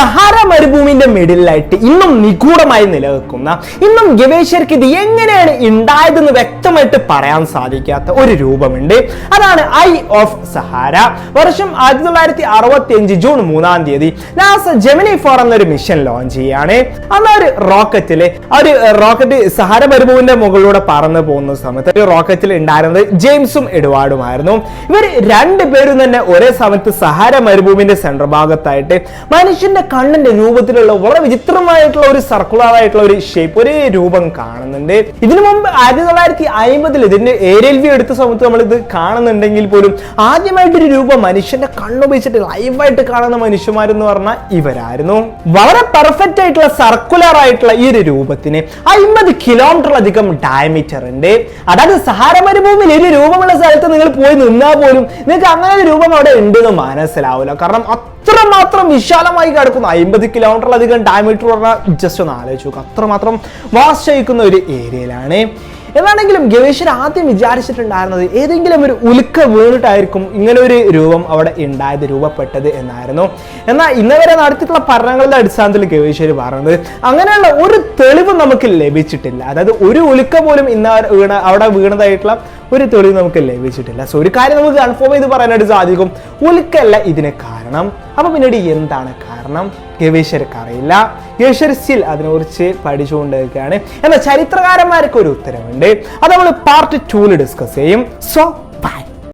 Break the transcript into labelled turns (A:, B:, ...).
A: സഹാര മരുഭൂമിന്റെ മിഡിലായിട്ട് ഇന്നും നിഗൂഢമായി നിലനിൽക്കുന്ന ഇന്നും ഗവേഷകർക്ക് ഇത് എങ്ങനെയാണ് ഉണ്ടായതെന്ന് വ്യക്തമായിട്ട് പറയാൻ സാധിക്കാത്ത ഒരു രൂപമുണ്ട്. അതാണ് ഐ ഓഫ് സഹാര വർഷം ആയിരത്തി തൊള്ളായിരത്തി അറുപത്തി അഞ്ച് ജൂൺ മൂന്നാം തീയതി നാസ ജെമിനി ഫോർ എന്നൊരു മിഷൻ ലോഞ്ച് ചെയ്യാണ്. അന്ന് ഒരു റോക്കറ്റിൽ ഒരു റോക്കറ്റ് സഹാര മരുഭൂമിന്റെ മുകളിലൂടെ പറന്നു പോകുന്ന സമയത്ത് ഒരു റോക്കറ്റിൽ ഉണ്ടായിരുന്നത് ജെയിംസും എഡ്വാർഡുമായിരുന്നു. ഇവർ രണ്ടുപേരും തന്നെ ഒരേ സമയത്ത് സഹാര മരുഭൂമിന്റെ സെൻട്രൽ ഭാഗത്തായിട്ട് മനുഷ്യന്റെ കണ്ണിന്റെ രൂപത്തിലുള്ള വളരെ വിചിത്രമായിട്ടുള്ള ഒരു സർക്കുലർ ആയിട്ടുള്ള ഒരു ഷേപ്പ് ഒരു രൂപം കാണുന്നുണ്ട്. ഇതിനു മുമ്പ് ആയിരത്തി തൊള്ളായിരത്തി അമ്പതിൽ ഇതിന്റെ ഏരിയൽ വ്യൂ എടുത്ത സമയത്ത് നമ്മൾ ഇത് കാണുന്നുണ്ടെങ്കിൽ പോലും ആദ്യമായിട്ടൊരു രൂപം മനുഷ്യന്റെ കണ്ണുപയോഗിച്ചിട്ട് ലൈവായിട്ട് കാണുന്ന മനുഷ്യന്മാരെന്ന് പറഞ്ഞാൽ ഇവരായിരുന്നു. വളരെ പെർഫെക്റ്റ് ആയിട്ടുള്ള സർക്കുലർ ആയിട്ടുള്ള ഈ ഒരു രൂപത്തിന് അമ്പത് കിലോമീറ്ററിലധികം ഡയമീറ്റർ ഉണ്ട്. അതായത് സഹാര മരുഭൂമിയിൽ ഒരു രൂപമുള്ള സ്ഥലത്ത് നിങ്ങൾ പോയി നിന്നാൽ പോലും നിങ്ങൾക്ക് അങ്ങനെ ഒരു രൂപം അവിടെ ഉണ്ടെന്ന് മനസ്സിലാവില്ല. കാരണം അത്രമാത്രം വിശാലമായി കിടക്കുന്ന. അമ്പത് കിലോമീറ്ററിലധികം ഡയമീറ്റർ പറഞ്ഞാൽ ജസ്റ്റ് ഒന്ന് ആലോചിച്ച് നോക്കുക അത്രമാത്രം വാശയിക്കുന്ന ഒരു ഏരിയയിലാണ്. എന്നാണെങ്കിലും ഗവേഷകർ ആദ്യം വിചാരിച്ചിട്ടുണ്ടായിരുന്നത് ഏതെങ്കിലും ഒരു ഉലുക്ക വീണിട്ടായിരിക്കും ഇങ്ങനെ ഒരു രൂപം അവിടെ ഉണ്ടായത് രൂപപ്പെട്ടത് എന്നായിരുന്നു. എന്നാൽ ഇന്നവരെ നടത്തിയിട്ടുള്ള പഠനങ്ങളുടെ അടിസ്ഥാനത്തിൽ ഗവേഷകർ പറഞ്ഞത് അങ്ങനെയുള്ള ഒരു തെളിവ് നമുക്ക് ലഭിച്ചിട്ടില്ല. അതായത് ഒരു ഉലുക്ക പോലും ഇന്ന വീണ അവിടെ വീണതായിട്ടുള്ള ഒരു തെളിവ് നമുക്ക് ലഭിച്ചിട്ടില്ല. സോ ഒരു കാര്യം നമുക്ക് കൺഫേം ചെയ്ത് പറയാനായിട്ട് സാധിക്കും. ഉലുക്കല്ല ഇതിനെ കാരണം അപ്പൊ പിന്നീട് എന്താണ് കാരണം? ഗവേഷകർക്ക് അറിയില്ല ഗവേഷകർ സ്റ്റിൽ അതിനെക്കുറിച്ച് പഠിച്ചുകൊണ്ടിരിക്കുകയാണ്. എന്നാൽ ചരിത്രകാരന്മാർക്ക് ഒരു ഉത്തരവുണ്ട് അത് നമ്മൾ പാർട്ട് ടൂവിൽ ഡിസ്കസ് ചെയ്യും. So by